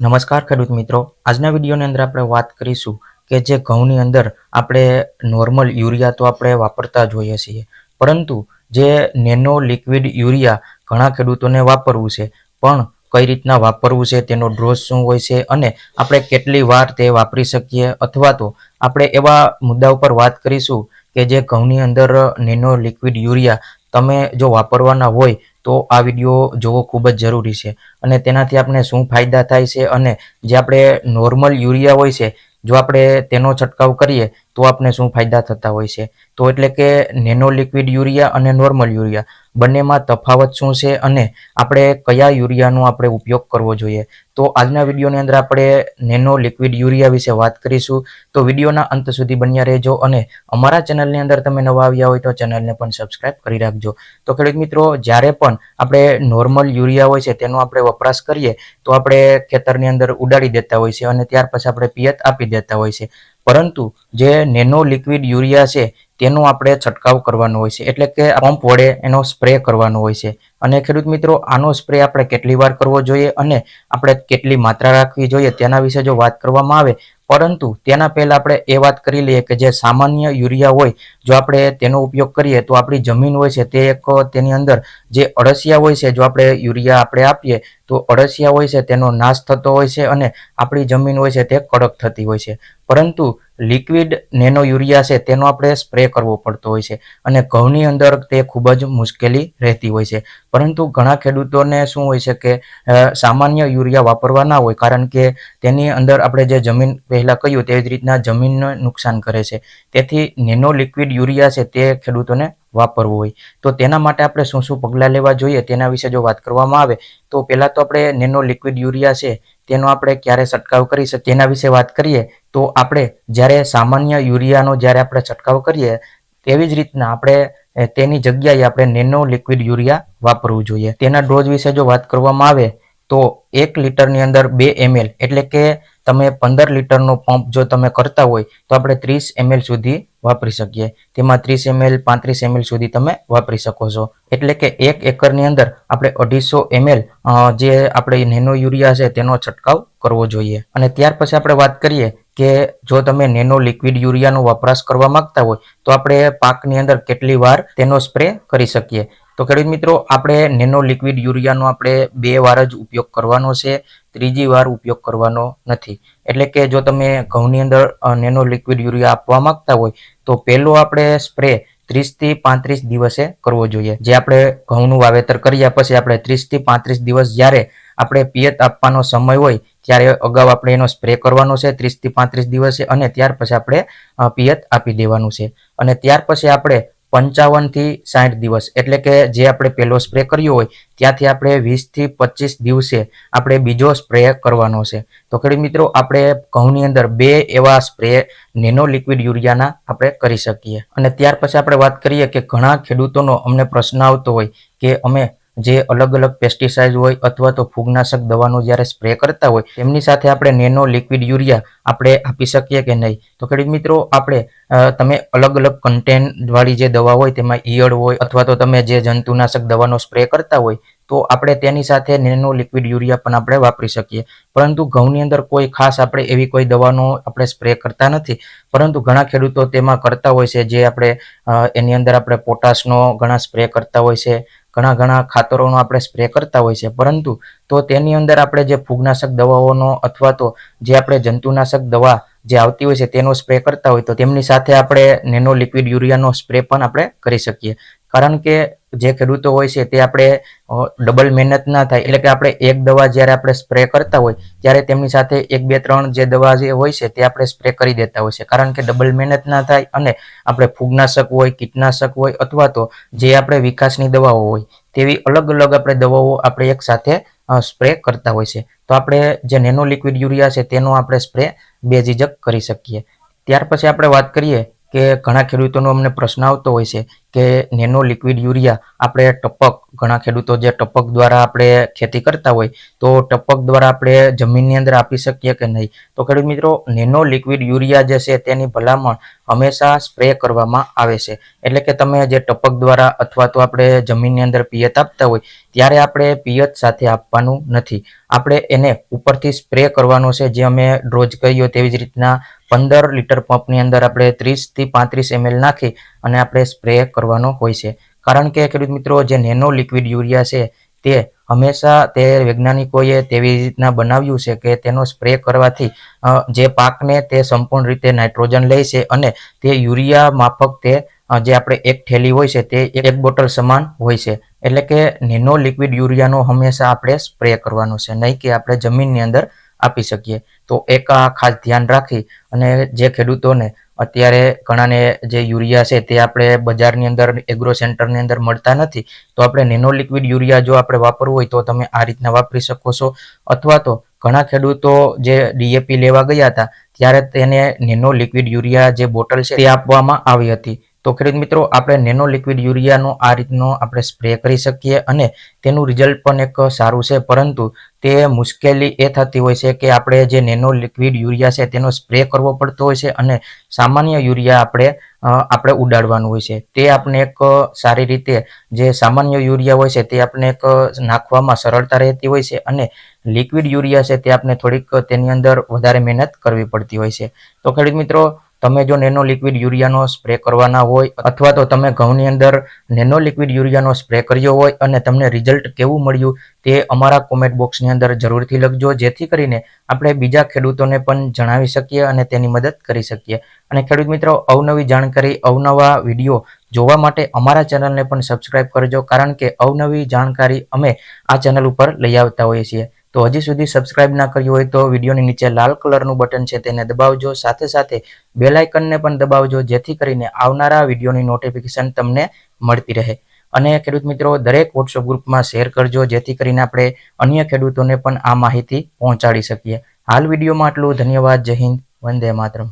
નમસ્કાર ખેડૂત મિત્રો. આજના વિડીયોની અંદર આપણે વાત કરીશું કે જે ઘઉંની અંદર આપણે નોર્મલ યુરિયા તો આપણે વાપરતા જોઈએ છીએ, પરંતુ જે નેનો લિક્વિડ યુરિયા ઘણા ખેડૂતોને વાપરવું છે, પણ કઈ રીતના વાપરવું છે, તેનો ડ્રોઝ શું હોય છે અને આપણે કેટલી વાર તે વાપરી શકીએ અથવા તો આપણે એવા મુદ્દા ઉપર વાત કરીશું કે જે ઘઉંની અંદર નેનો લિક્વિડ યુરિયા તમે જો વાપરવાના હોય તો આ વીડિયો જોવો ખૂબ જ જરૂરી છે. અને તેનાથી આપણે શું ફાયદા થાય છે અને જે આપણે નોર્મલ યુરિયા હોય છે, જો આપણે તેનો છંટકાવ કરીએ, તો આપણે શું ફાયદા થતા હોય છે? તો એટલે કે નેનો લિક્વિડ યુરિયા અને નોર્મલ યુરિયા. બંનેમાં તફાવત શું છે અને આપણે કયા યુરિયાનો આપણે ઉપયોગ કરવો જોઈએ? તો આજના વિડીયોની અંદર આપણે નેનો લિક્વિડ યુરિયા વિશે વાત કરીશું. તો વિડીયોના અંત સુધી બન્યા રહેજો અને અમારા ચેનલની અંદર તમે નવા આવ્યા હોય તો ચેનલને પણ સબસ્ક્રાઇબ કરી રાખજો. તો ખેડૂત મિત્રો, જ્યારે પણ આપણે નોર્મલ યુરિયા હોય છે તેનો આપણે વપરાશ કરીએ, તો આપણે ખેતરની અંદર ઉડાડી દેતા હોય છે અને ત્યાર પછી આપણે પિયત આપી દેતા હોય છે. પરંતુ જે નેનો લિક્વિડ યુરિયા છે, તેનો આપણે છંટકાવ કરવાનો હોય છે. એટલે કે પંપ વડે એનો સ્પ્રે કરવાનો હોય છે. અને ખેડૂત મિત્રો, આનો સ્પ્રે આપણે કેટલી વાર કરવો જોઈએ અને આપણે કેટલી માત્રા રાખવી જોઈએ તેના વિશે જો વાત કરવામાં આવે પરંતુ તેના પહેલા આપણે એ વાત કરી લઈએ કે જે સામાન્ય યુરિયા હોય, જો આપણે તેનો ઉપયોગ કરીએ તો આપણી જમીન હોય છે તે એક તેની અંદર જે અળસિયા હોય છે, જો આપણે યુરિયા આપણે આપીએ તો અળસિયા હોય છે, તેનો નાશ થતો હોય છે અને આપણી જમીન હોય છે તે કડક થતી હોય છે. પરંતુ લિક્વિડ નેનો યુરિયા છે, તેનો આપણે સ્પ્રે કરવો પડતો હોય છે અને ઘઉંની અંદર તે ખૂબ જ મુશ્કેલી રહેતી હોય છે. પરંતુ ઘણા ખેડૂતોને શું હોય છે કે સામાન્ય યુરિયા વાપરવા ના હોય, કારણ કે તેની અંદર આપણે જે જમીન પહેલાં કહ્યું તેવી જ રીતના જમીનને નુકસાન કરે છે. તેથી નેનો લિક્વિડ યુરિયા છે તે ખેડૂતોને વાપરવું હોય. તો તેના માટે આપણે શું શું પગલાં લેવા જોઈએ તેના વિશે જો વાત કરવામાં આવે, તો પહેલાં તો આપણે નેનો લિક્વિડ યુરિયા છે તેનો આપણે ક્યારે છંટકાવ કરી શકીએ, તેના વિશે વાત કરીએ, તો આપણે જ્યારે સામાન્ય યુરિયાનો જ્યારે આપણે છંટકાવ કરીએ, તેવી જ રીતના આપણે તેની જગ્યાએ આપણે નેનો લિક્વિડ યુરિયા વાપરવું જોઈએ. તેના ડોઝ વિશે જો વાત કરવામાં આવે તો એક લીટરની અંદર બે એમએલ, એટલે કે તમે પંદર લીટરનો પંપ જો તમે કરતા હોય, તો આપણે ત્રીસ એમએલ સુધી વાપરી શકીએ. તેમાં ત્રીસ એમએલ, પાંત્રીસ એમએલ સુધી તમે વાપરી શકો છો. એટલે કે એક એકરની અંદર આપણે અઢીસો એમએલ જે આપણે નેનો યુરિયા છે, તેનો છંટકાવ કરવો જોઈએ. અને ત્યાર પછી આપણે વાત કરીએ કે જો તમે નેનો લિક્વિડ યુરિયાનો વપરાશ કરવા માંગતા હોય, તો આપણે પાકની અંદર કેટલી વાર તેનો સ્પ્રે કરી શકીએ. તો ખેડૂત મિત્રો, આપણે નેનો લિક્વિડ યુરિયાનો આપણે બે વાર જ ઉપયોગ કરવાનો છે, ત્રીજી વાર ઉપયોગ કરવાનો નથી. એટલે કે જો તમે ઘઉંની અંદર નેનો લિક્વિડ યુરિયા આપવા માંગતા હોય, તો પહેલો આપણે સ્પ્રે ત્રીસથી પાંત્રીસ દિવસે કરવો જોઈએ. જે આપણે ઘઉંનું વાવેતર કર્યા પછી આપણે ત્રીસથી પાંત્રીસ દિવસ જ્યારે આપણે પિયત આપવાનો સમય હોય, ત્યારે અગાઉ આપણે એનો સ્પ્રે કરવાનો છે, ત્રીસથી પાંત્રીસ દિવસે, અને ત્યાર પછી આપણે પિયત આપી દેવાનું છે. અને ત્યાર પછી આપણે પંચાવનથી સાઠ દિવસ, એટલે કે જે આપણે પહેલો સ્પ્રે કર્યો હોય, ત્યાંથી આપણે વીસથી પચીસ દિવસે આપણે બીજો સ્પ્રે કરવાનો છે. તો ખેડૂત મિત્રો, આપણે ઘઉંની અંદર બે એવા સ્પ્રે નેનો લિક્વિડ યુરિયાના આપણે કરી શકીએ. અને ત્યાર પછી આપણે વાત કરીએ કે ઘણા ખેડૂતોનો અમને પ્રશ્ન આવતો હોય કે અમે જે અલગ અલગ પેસ્ટિસાઇડ હોય અથવા તો ફૂગનાશક દવાનો જ્યારે સ્પ્રે કરતા હોય, તેમની સાથે આપણે નેનો લિક્વિડ યુરિયા આપણે આપી શકીએ કે નહીં? તો ખેડૂત મિત્રો, આપણે તમે અલગ અલગ કન્ટેન્ટવાળી જે દવા હોય, તેમાં ઈયળ હોય અથવા તો તમે જે જંતુનાશક દવાનો સ્પ્રે કરતા હોય, તો આપણે તેની સાથે નેનો લિક્વિડ યુરિયા પણ આપણે વાપરી શકીએ. પરંતુ ઘઉંની અંદર કોઈ ખાસ આપણે એવી કોઈ દવાનો આપણે સ્પ્રે કરતા નથી. પરંતુ ઘણા ખેડૂતો તેમાં કરતા હોય છે, જે આપણે એની અંદર આપણે પોટાશનો ઘણા સ્પ્રે કરતા હોય છે ઘણા ઘણા ખાતરોનો આપણે સ્પ્રે કરતા હોય છે. પરંતુ તો તેની અંદર આપણે જે ફૂગનાશક દવાઓનો અથવા તો જે આપણે જંતુનાશક દવા જે આવતી હોય છે તેનો સ્પ્રે કરતા હોય તો તેમની સાથે આપણે નેનો લિક્વિડ યુરિયાનો સ્પ્રે પણ આપણે કરી શકીએ. કારણ કે જે ખેડૂતો હોય છે તે આપણે ડબલ મહેનત ના થાય. એટલે કે આપણે એક દવા જ્યારે આપણે સ્પ્રે કરતા હોય, ત્યારે તેમની સાથે એક, બે, ત્રણ જે દવા જે હોય છે તે આપણે સ્પ્રે કરી દેતા હોય છે. કારણ કે ડબલ મહેનત ના થાય અને આપણે ફૂગનાશક હોય, કીટનાશક હોય અથવા તો જે આપણે વિકાસની દવાઓ હોય, તેવી અલગ અલગ આપણે દવાઓ આપણે એક સાથે સ્પ્રે કરતા હોય છે. તો આપણે જે નેનો લિક્વિડ યુરિયા છે તેનો આપણે સ્પ્રે બેઝીજક કરી શકીએ. ત્યાર પછી આપણે વાત કરીએ કે ઘણા ખેડૂતોનો અમને પ્રશ્ન આવતો હોય છે કે નેનો લિક્વિડ યુરિયા આપણે ટપક, ઘણા ખેડૂતો જે ટપક દ્વારા આપણે ખેતી કરતા હોય, તો ટપક દ્વારા આપણે જમીનની અંદર આપી શકીએ કે નહીં? તો ખેડૂત મિત્રો, નેનો લિક્વિડ યુરિયા જે છે તેની ભલામણ હંમેશા સ્પ્રે કરવામાં આવે છે. એટલે કે તમે જે ટપક દ્વારા અથવા તો આપણે જમીનની અંદર પિયત આપતા હોય, ત્યારે આપણે પિયત સાથે આપવાનું નથી. આપણે એને ઉપરથી સ્પ્રે કરવાનો છે, જે અમે ડ્રોજ કહ્યું તેવી જ રીતના પંદર લીટર પંપની અંદર આપણે ત્રીસથી પાંત્રીસ એમએલ નાખી અને આપણે સ્પ્રે કરવાનો હોય છે. કારણ કે ખેડૂત મિત્રો, જે નેનો લિક્વિડ યુરિયા છે, તે હંમેશા તે વૈજ્ઞાનિકોએ તેવી રીતના બનાવ્યું છે કે તેનો સ્પ્રે કરવાથી જે પાકને તે સંપૂર્ણ રીતે નાઇટ્રોજન લે છે અને તે યુરિયા માફક તે જે આપણે એક થેલી હોય છે તે એક બોટલ સમાન હોય છે. એટલે કે નેનો લિક્વિડ યુરિયાનો હંમેશા આપણે સ્પ્રે કરવાનો છે. નહીં કે આપણે જમીનની અંદર આપી શકીએ. તો એક આ ખાસ ધ્યાન રાખી અને જે ખેડૂતોને અત્યારે ઘણાને જે યુરિયા છે તે આપણે બજારની અંદર એગ્રો સેન્ટરની અંદર મળતા નથી, તો આપણે નેનો લિક્વિડ યુરિયા જો આપણે વાપરવું હોય તો તમે આ રીતના વાપરી શકો છો. અથવા તો ઘણા ખેડૂતો જે ડીએપી લેવા ગયા હતા, ત્યારે તેને નેનો લિક્વિડ યુરિયા જે બોટલ છે તે આપવામાં આવી હતી. તો ખેડૂત મિત્રો, આપણે નેનો લિક્વિડ યુરિયાનો આ રીતનો આપણે સ્પ્રે કરી શકીએ અને તેનું રિઝલ્ટ પણ એક સારું છે. પરંતુ તે મુશ્કેલી એ થતી હોય છે કે આપણે જે નેનો લિક્વિડ યુરિયા છે તેનો સ્પ્રે કરવો પડતો હોય છે અને સામાન્ય યુરિયા આપણે આપણે ઉડાડવાનું હોય છે. તે આપણે એક સારી રીતે જે સામાન્ય યુરિયા હોય છે તે આપણે એક નાખવામાં સરળતા રહેતી હોય છે અને લિક્વિડ યુરિયા છે તે આપણે થોડીક તેની અંદર વધારે મહેનત કરવી પડતી હોય છે. તો ખેડૂત મિત્રો તમે જો નેનો લિક્વિડ યુરિયાનો સ્પ્રે કરવાના હોય, અથવા તો તમે ઘઉંની અંદર નેનો લિક્વિડ યુરિયાનો સ્પ્રે કર્યો હોય અને તમને રિઝલ્ટ કેવું મળ્યું તે અમારા કોમેન્ટ બોક્સની અંદર જરૂરથી લખજો, જેથી કરીને આપણે બીજા ખેડૂતોને પણ જણાવી શકીએ અને તેની મદદ કરી શકીએ. અને ખેડૂત મિત્રો, અવનવી જાણકારી, અવનવા વીડિયો જોવા માટે અમારા ચેનલને પણ સબસ્ક્રાઇબ કરજો, કારણ કે અવનવી જાણકારી અમે આ ચેનલ ઉપર લઈ આવતા હોઈએ છીએ. તો હજી સુધી સબસ્ક્રાઇબ ના કર્યું હોય તો વિડીયોની નીચે લાલ કલરનું બટન છે તેને દબાવજો. સાથે સાથે બેલ આઇકનને પણ દબાવજો, જેથી કરીને આવનારા વિડીયોની નોટિફિકેશન તમને મળતી રહે. અને ખેડૂત મિત્રો, દરેક વોટ્સઅપ ગ્રુપમાં શેર કરજો, જેથી કરીને આપણે અન્ય ખેડૂતોને પણ આ માહિતી પહોંચાડી શકીએ. હાલ વિડીયોમાં આટલું. ધન્યવાદ. જય હિન્દ. વંદે માતરમ.